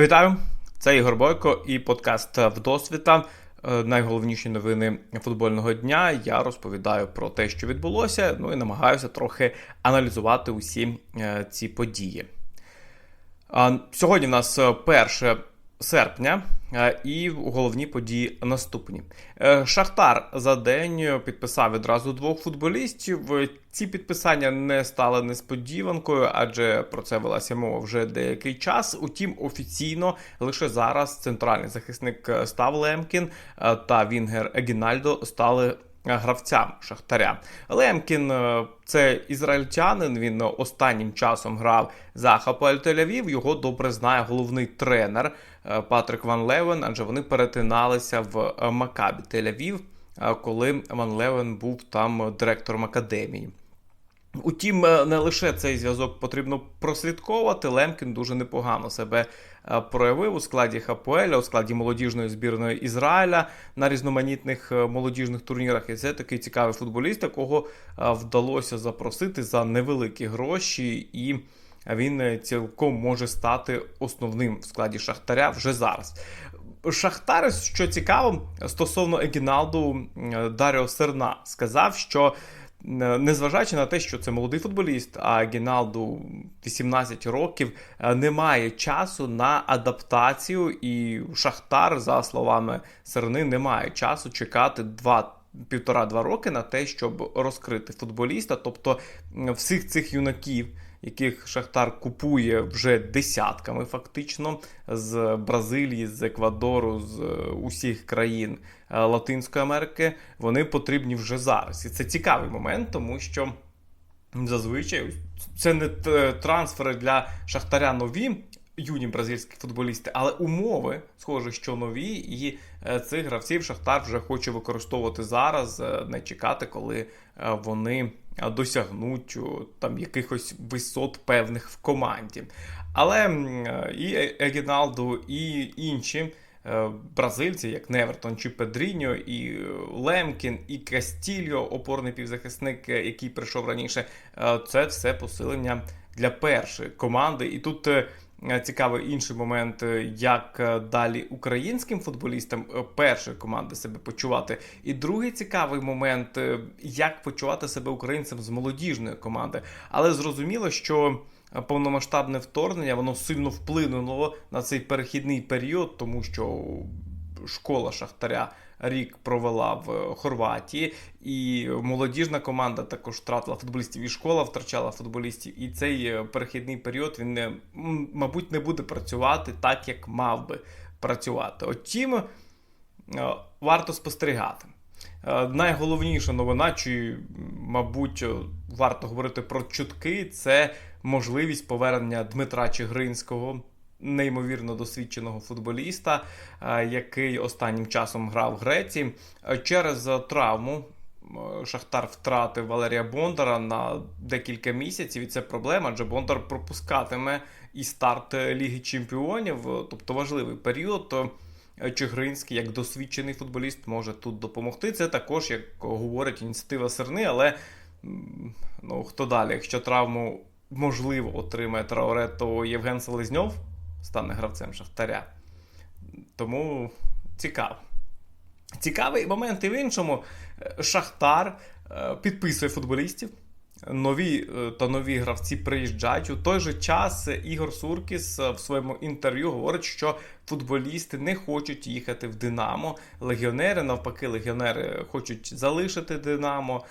Вітаю! Це Ігор Бойко і подкаст Вдосвіта. Е, Найголовніші новини футбольного дня. Я розповідаю про те, що відбулося, ну і намагаюся трохи аналізувати усі е, ці події. Сьогодні в нас 1 серпня. Е, і головні події наступні. Е, Шахтар за день підписав відразу двох футболістів. Ці підписання не стали несподіванкою, адже про це велася мова вже деякий час. Утім, офіційно лише зараз центральний захисник Став Лемкін е, та Вінгер Егінальдо стали гравцям Шахтаря. Лемкін це ізраїльтянин. Він останнім часом грав за Тель-Авів. Його добре знає головний тренер Патрик Ван Левен, адже вони перетиналися в е, Макабі Тель-Авів, е, коли Ван Левен був там директором академії. Утім, не лише цей зв'язок потрібно прослідковувати. Лемкін дуже непогано себе проявив у складі ХПЛ, у складі молодіжної збірної Ізраїля на різноманітних молодіжних турнірах. І це такий цікавий футболіст, якого вдалося запросити за невеликі гроші, і він цілком може стати основним в складі Шахтаря вже зараз. Шахтар, що цікаво, стосовно Егіналду Даріо Серна сказав, що незважаючи на те, що це молодий футболіст, а Гіналду 18 років, е, немає часу на адаптацію, і Шахтар, за словами Серни, не має часу чекати два. Півтора-два роки на те, щоб розкрити футболіста, тобто всіх цих юнаків, яких Шахтар купує вже десятками, фактично, з Бразилії, з Еквадору, з усіх країн е, Латинської Америки, вони потрібні вже зараз. І це цікавий момент, тому що зазвичай це не трансфери для Шахтаря нові. Юні бразильські футболісти, але умови схоже, що нові, і е, цих гравців Шахтар вже хоче використовувати зараз, е, не чекати, коли вони досягнуть там якихось висот певних в команді. Але і Егіналду, і інші. Е, бразильці, як Невертон чи Педріньо, і Лемкін, і Кастільо, опорний півзахисник, е, який прийшов раніше, е, це все посилення для першої команди. І тут Е, цікавий інший момент, е, як е, далі українським футболістам першої команди себе почувати. І другий цікавий момент, як почувати себе українцям з молодіжної команди. Але зрозуміло, що повномасштабне вторгнення воно сильно вплинуло на цей перехідний період, тому що школа Шахтаря рік провела в Хорватії, і молодіжна команда також втратила футболістів, і школа втрачала футболістів. І цей е, перехідний період він не мабуть не буде працювати так, як мав би працювати. Отім е, варто спостерігати. Е, найголовніша новина, чи, мабуть, варто говорити про чутки, це можливість повернення Дмитра Чигринського неймовірно досвідченого футболіста, е, який останнім часом грав в Греції. Е, через травму е, Шахтар втратив Валерія Бондара на декілька місяців, і це проблема, адже Бондар пропускатиме і старт Ліги Чемпіонів, тобто важливий період. Чигринський, як досвідчений футболіст, може тут допомогти. Це також, як говорить ініціатива Серни, але ну, хто далі? Якщо травму можливо отримає Трауре, то Євген Селезньов стане гравцем Шахтаря. Тому цікаво. Цікавий момент і в іншому. Е, Шахтар е, підписує футболістів. Нові е, та нові гравці приїжджають. У той же час Ігор Суркіс в своєму інтерв'ю говорить, що футболісти не хочуть їхати в Динамо. Легіонери, навпаки, легіонери хочуть залишити Динамо.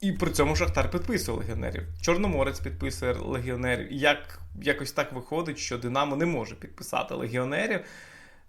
І при цьому Шахтар підписує легіонерів. Чорноморець підписує легіонерів. Як якось так виходить, що Динамо не може підписати легіонерів.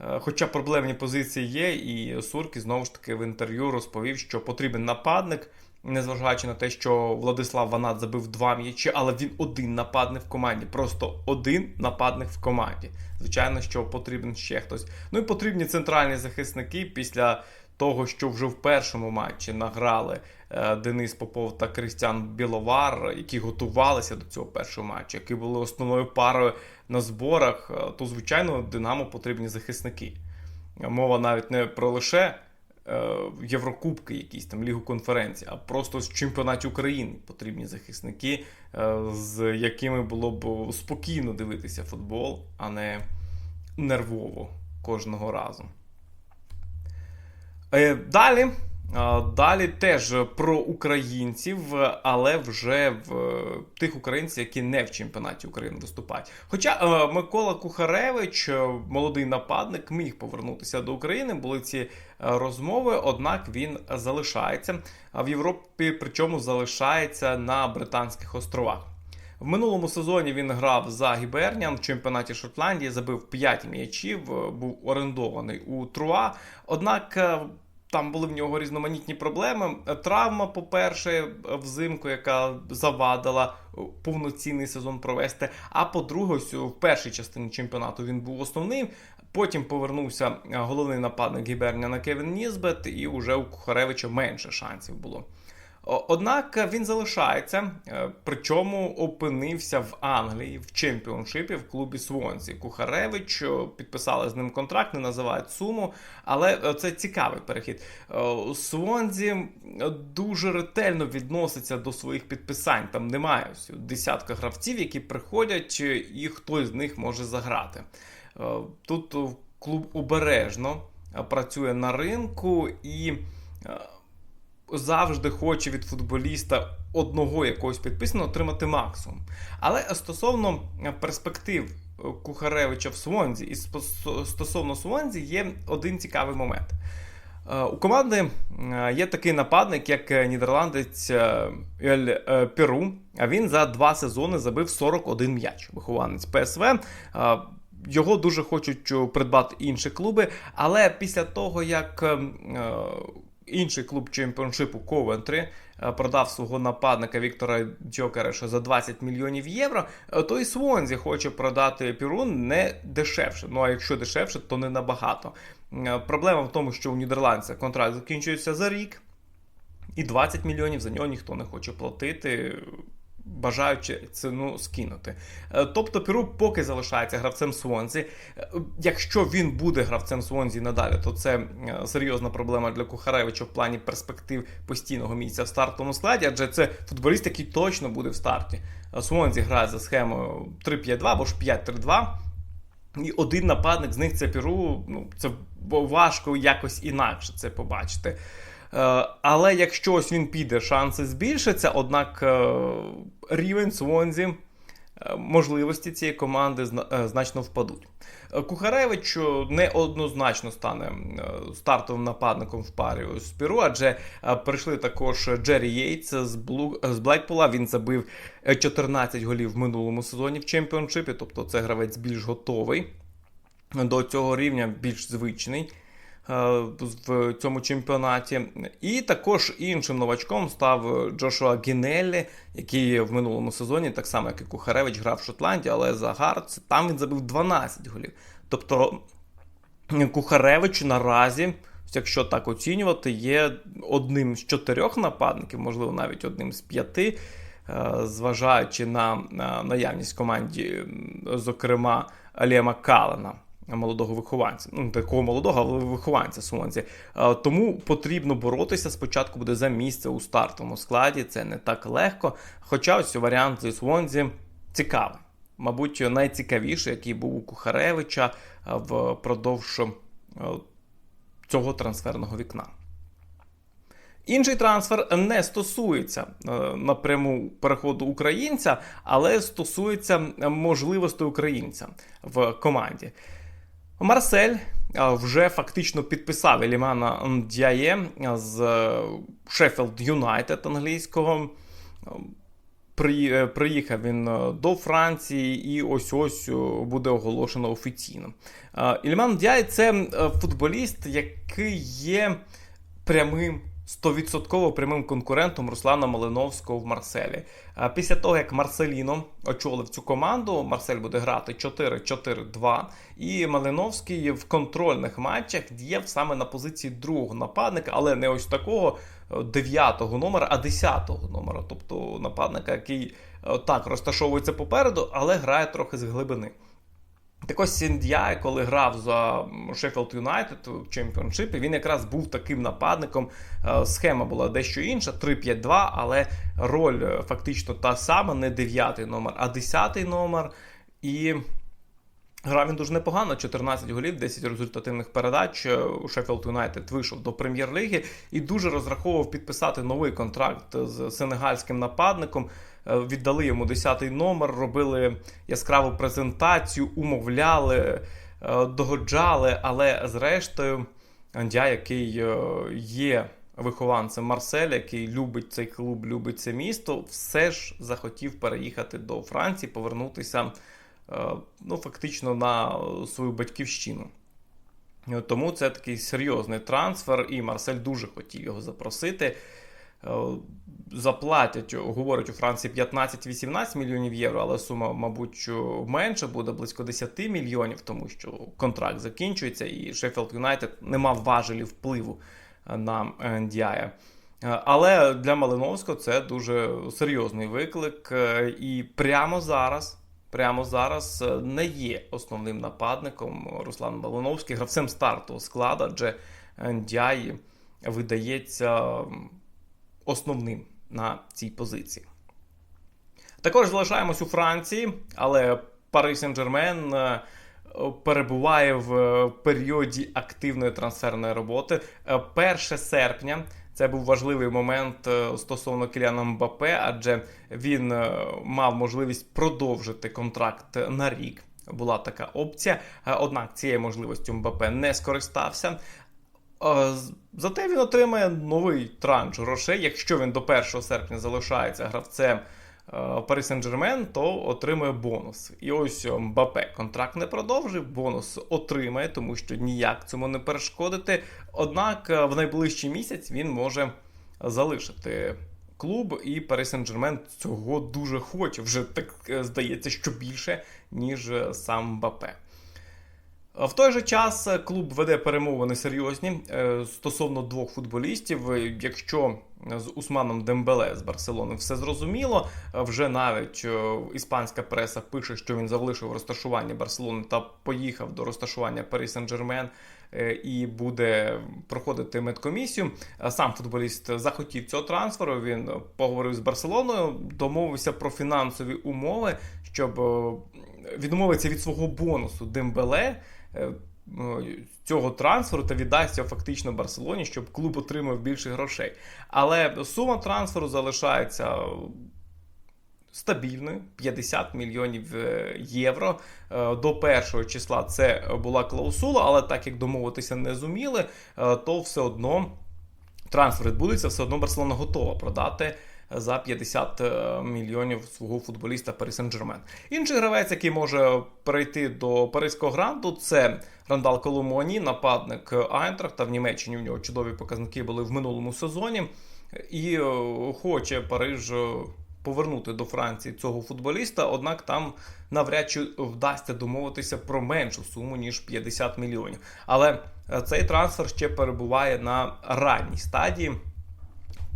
Е, хоча проблемні позиції є, і Сурки знову ж таки в інтерв'ю розповів, що потрібен нападник, незважаючи на те, що Владислав Ванат забив два м'ячі, але він один нападник в команді. Просто один нападник в команді. Звичайно, що потрібен ще хтось. Ну і потрібні центральні захисники після того, що вже в першому матчі награли е, Денис Попов та Кристян Біловар, які готувалися до цього першого матчу, які були основною парою на зборах, е, то, звичайно, Динамо потрібні захисники. Мова навіть не про лише е, Єврокубки, якісь там Лігу конференції, а просто з чемпіонаті України потрібні захисники, з якими було б спокійно дивитися футбол, а не нервово кожного разу. Е, далі. Далі теж про українців, але вже в тих українців, які не в чемпіонаті України виступають. Хоча е, Микола Кухаревич, е, молодий нападник, міг повернутися до України, були ці розмови, однак він залишається в Європі, причому залишається на Британських островах. В минулому сезоні він грав за Гіберніан в чемпіонаті Шотландії, забив 5 м'ячів, був орендований у Труа. Однак там були в нього різноманітні проблеми. Травма, по-перше, взимку, яка завадила повноцінний сезон провести. А по-друге, в першій частині чемпіонату він був основним. Потім повернувся головний нападник Гіберня на Кевін Нізбет, і вже у Кухаревича менше шансів було. Однак він залишається, е, причому опинився в Англії в чемпіоншипі в клубі Свонзі. Кухаревич підписали з ним контракт, не називають суму, але е, це цікавий перехід. Е, Свонзі дуже ретельно відноситься до своїх підписань. Там немає десятка гравців, які приходять, і хтось з них може заграти. Тут клуб обережно працює на ринку і завжди хоче від футболіста одного якогось підписаного отримати максимум. Але стосовно перспектив Кухаревича в Свонзі і стосовно Свонзі є один цікавий момент. Е, у команди е, є такий нападник, як нідерландець е, Ель Перу. А він за два сезони забив 41 м'яч. Вихованець ПСВ. Його дуже хочуть придбати інші клуби, але після того, як інший клуб чемпіоншипу Ковентрі е, продав свого нападника Віктора Дьокереша за 20 мільйонів євро, е, то і Свонзі хоче продати Пірун не дешевше. Ну а якщо дешевше, то не набагато. Е, проблема в тому, що у нідерландця контракт закінчується за рік, і 20 мільйонів за нього ніхто не хоче платити бажаючи ціну скинути. Е, тобто Перу поки залишається гравцем Свонзі. Е, якщо він буде гравцем Свонзі надалі, то це е, серйозна проблема для Кухаревича в плані перспектив постійного місця в стартовому складі, адже це футболіст, який точно буде в старті. Свонзі грає за схемою 3-5-2 або ж 5-3-2. І один нападник з них це Перу. Ну, це важко якось інакше це побачити. Е, але якщо ось він піде, шанси збільшаться, однак е, рівень Свонзі, е, можливості цієї команди значно впадуть. Кухаревич неоднозначно стане стартовим нападником в парі з Піру, адже прийшли також Джері Єйтс з Блекпула. Він забив 14 голів в минулому сезоні в чемпіоншипі, тобто це гравець більш готовий до цього рівня, більш звичний. Е, в цьому чемпіонаті. І також іншим новачком став Джошуа Гінеллі, який в минулому сезоні, так само як і Кухаревич, грав в Шотландії, але за Гарц там він забив 12 голів. Тобто Кухаревич наразі. Якщо так оцінювати, є одним з чотирьох нападників, можливо, навіть одним з п'яти, е, зважаючи на наявність команді, зокрема, Аліема Калена молодого вихованця, ну такого молодого, але вихованця Свонзі. Тому потрібно боротися. Спочатку буде за місце у стартовому складі. Це не так легко. Хоча ось варіант зі Свонзі цікавий. Мабуть, найцікавіший, який був у Кухаревича впродовж цього трансферного вікна. Інший трансфер не стосується напряму переходу українця, але стосується можливостей українця в команді. Марсель вже фактично підписав Елімана Дяє з Шеффілд Юнайтед англійського. Е, приїхав він е, до Франції і ось ось е, буде оголошено офіційно. Ільман Дяй це футболіст, який є прямим 100% прямим конкурентом Руслана Малиновського в Марселі. Після того, як Марселіно очолив цю команду, Марсель буде грати 4-4-2. І Малиновський в контрольних матчах діяв саме на позиції другого нападника, але не ось такого е, дев'ятого номера, а десятого номера. Тобто нападника, який е, так розташовується попереду, але грає трохи з глибини. Так ось Сіндяй, коли грав за Шеффілд Юнайтед в чемпіоншипі, він якраз був таким нападником. Е, схема була дещо інша, 3-5-2, але роль е, фактично та сама, не 9 номер, а 10 номер. І Грав він дуже непогано, 14 голів, 10 результативних передач. У Шеффілд Юнайтед вийшов до прем'єр-ліги і дуже розраховував підписати новий контракт з сенегальським нападником. Е, віддали йому 10-й номер, робили яскраву презентацію, умовляли, е, догоджали. Але зрештою, Андя, який е, є вихованцем Марселя, який любить цей клуб, любить це місто, все ж захотів переїхати до Франції, повернутися. Ну, фактично на свою батьківщину. Тому це такий серйозний трансфер, і Марсель дуже хотів його запросити. Заплатять, говорять у Франції 15-18 мільйонів євро, але сума, мабуть, менша буде близько 10 мільйонів, тому що контракт закінчується, і Шеффілд Юнайтед не мав важелі впливу на Діая. Але для Малиновського це дуже серйозний виклик. І прямо зараз прямо зараз е, не є основним нападником Руслан Малиновський, гравцем стартового складу, адже Дяй видається основним на цій позиції. Також залишаємось у Франції, але Пари Сен-Жермен е, перебуває в періоді активної трансферної роботи. 1 е, серпня це був важливий момент е, стосовно Кіліана Мбапе, адже він е, мав можливість продовжити контракт на рік. Була така опція. Е, однак цією можливістю Мбапе не скористався. Зате він отримає новий транш грошей. Якщо він до 1 серпня залишається гравцем Пари Сен-Жермен, то отримує бонус. І ось Мбапе контракт не продовжив, бонус отримає, тому що ніяк цьому не перешкодити. Однак в найближчий місяць він може залишити клуб, і Пари Сен-Жермен цього дуже хоче. Вже так е, здається, що більше, ніж сам Мбапе. В той же час клуб веде перемовини серйозні е, стосовно двох футболістів. Якщо з Усманом Дембеле з Барселони все зрозуміло, вже навіть е, іспанська преса пише, що він залишив розташування Барселони та поїхав до розташування Парі Сен-Жермен е, і буде проходити медкомісію. Сам футболіст захотів цього трансферу. Він поговорив з Барселоною, домовився про фінансові умови, щоб відмовитися від свого бонусу Дембеле. Е, ну, цього трансферу та віддасться фактично Барселоні, щоб клуб отримав більше грошей. Але сума трансферу залишається стабільною 50 мільйонів е, євро. Е, до першого числа це була клаусула, але так як домовитися не зуміли, то все одно трансфер відбудеться, все одно Барселона готова продати за 50 е, мільйонів свого футболіста Парі Сен-Жермен. Інший гравець, який може перейти до Паризького гранту, це Рандал Коломоні, нападник Айнтрахта. В Німеччині в нього чудові показники були в минулому сезоні. І е, хоче Париж е, повернути до Франції цього футболіста, однак там навряд чи вдасться домовитися про меншу суму ніж 50 мільйонів. Але цей трансфер ще перебуває на ранній стадії.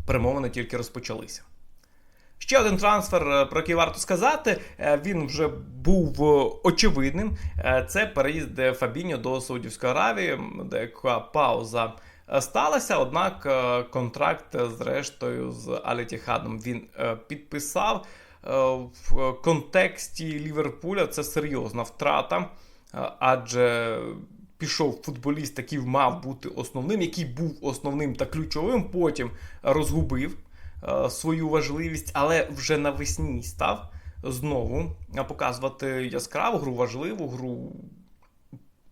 Перемовини тільки розпочалися. Ще один трансфер, е, про який варто сказати, е, він вже був е, очевидним. Це переїзд Фабіньо до Саудівської Аравії, деяка пауза сталася. Однак контракт, зрештою, з Алітіхадом він підписав в контексті Ліверпуля. Це серйозна втрата, адже пішов футболіст, який мав бути основним, який був основним та ключовим, потім розгубив. Е, свою важливість, але вже навесні став знову показувати яскраву гру, важливу гру.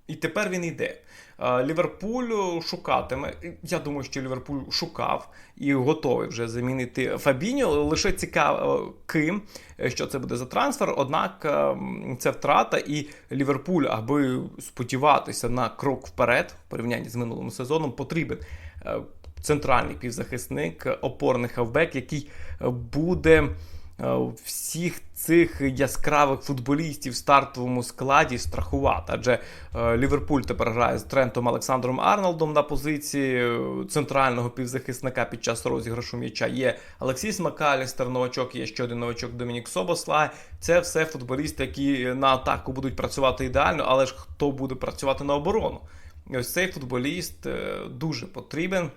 І тепер він йде. Е, Ліверпуль шукатиме. Я думаю, що Ліверпуль шукав і готовий вже замінити Фабіньо. Лише цікаво, ким, що це буде за трансфер. Однак е, це втрата, і Ліверпуль, аби сподіватися на крок вперед, в порівнянні з минулим сезоном, потрібен центральний півзахисник, опорний хавбек, який е, буде е, всіх цих яскравих футболістів в стартовому складі страхувати. Адже е, Ліверпуль тепер грає з Трентом Олександром Арнолдом на позиції центрального півзахисника під час розіграшу м'яча. Є Алексіс Макалістер, новачок, є ще один новачок Домінік Собослай. Це все футболісти, які на атаку будуть працювати ідеально, але ж хто буде працювати на оборону? Ось цей футболіст дуже потрібен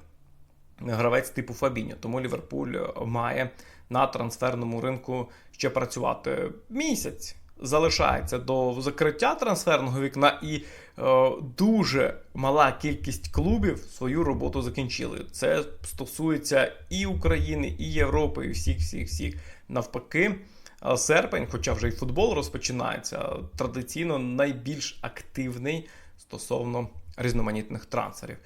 гравець типу Фабіньо. Тому Ліверпуль має на трансферному ринку ще працювати місяць. залишається до закриття трансферного вікна, і е, дуже мала кількість клубів свою роботу закінчили. Це стосується і України, і Європи, і всіх, всіх, всіх навпаки. е, Серпень, хоча вже й футбол розпочинається, традиційно найбільш активний стосовно різноманітних трансферів.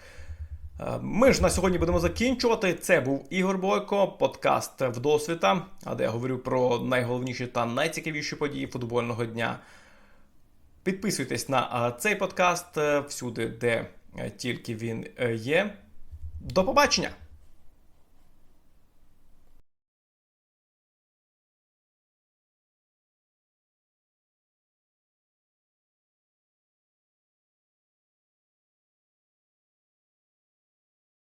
Е, Ми ж на сьогодні будемо закінчувати. Це був Ігор Бойко, подкаст Вдосвіта, де я говорю про найголовніші та найцікавіші події футбольного дня. Підписуйтесь на е, цей подкаст е, всюди, де тільки він є. До побачення!